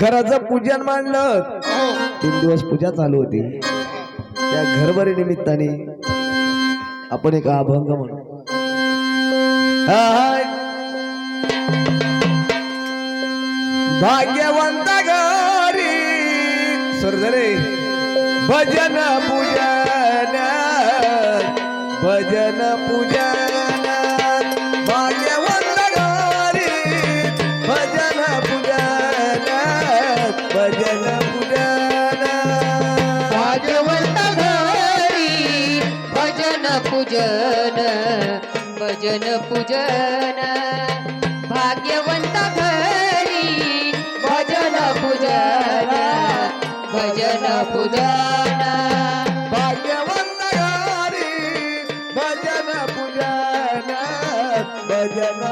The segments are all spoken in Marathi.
घराचं पूजन मांडलं. तीन दिवस पूजा चालू होती. त्या घरभरी निमित्ताने आपण एक अभंग म्हणू. भाग्यवंत घरी सरदरे भजन पूजन. भजन पूजन. पूजन भजन पूजन भाग्यवंत घरी भजन पूजन भजन पूजन भाग्यवंत घरी भजन पूजन भजन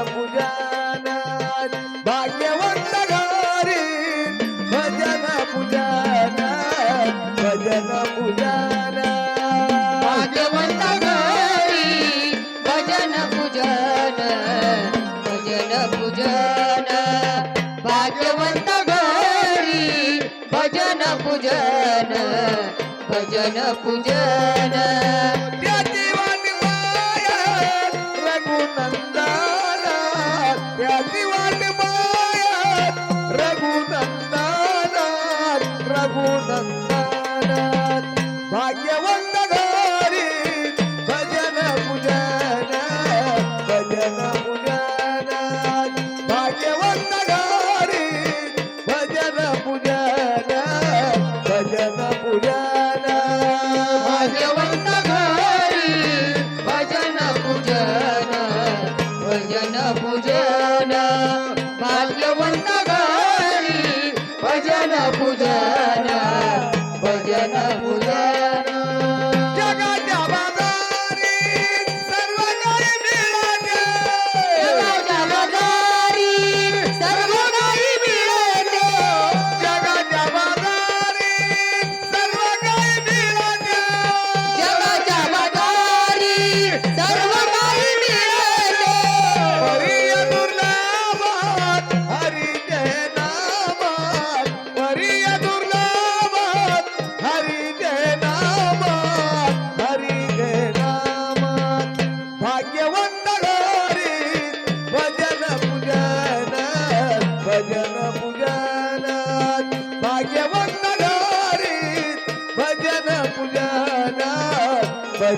भजन पूजन भजन पूजन। भाग्यवंत गौरी भजन पूजन भजन पूजन। रघुनंदन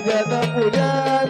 ಗಜದ ಪುರಾಣ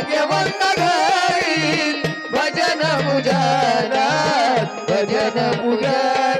भाग्यवंत घरी भजन पूजन भजन पूजन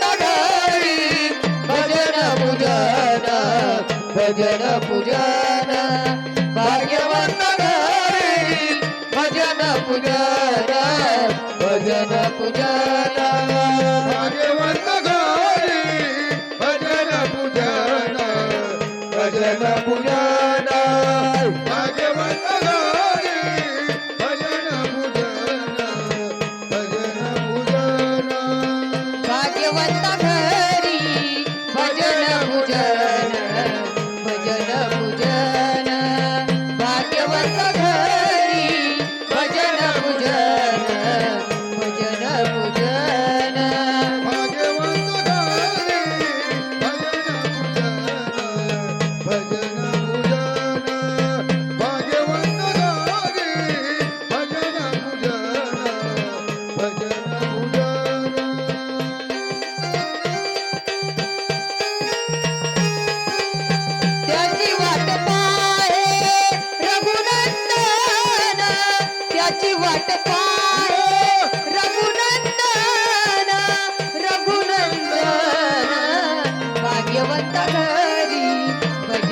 यवतहरी भज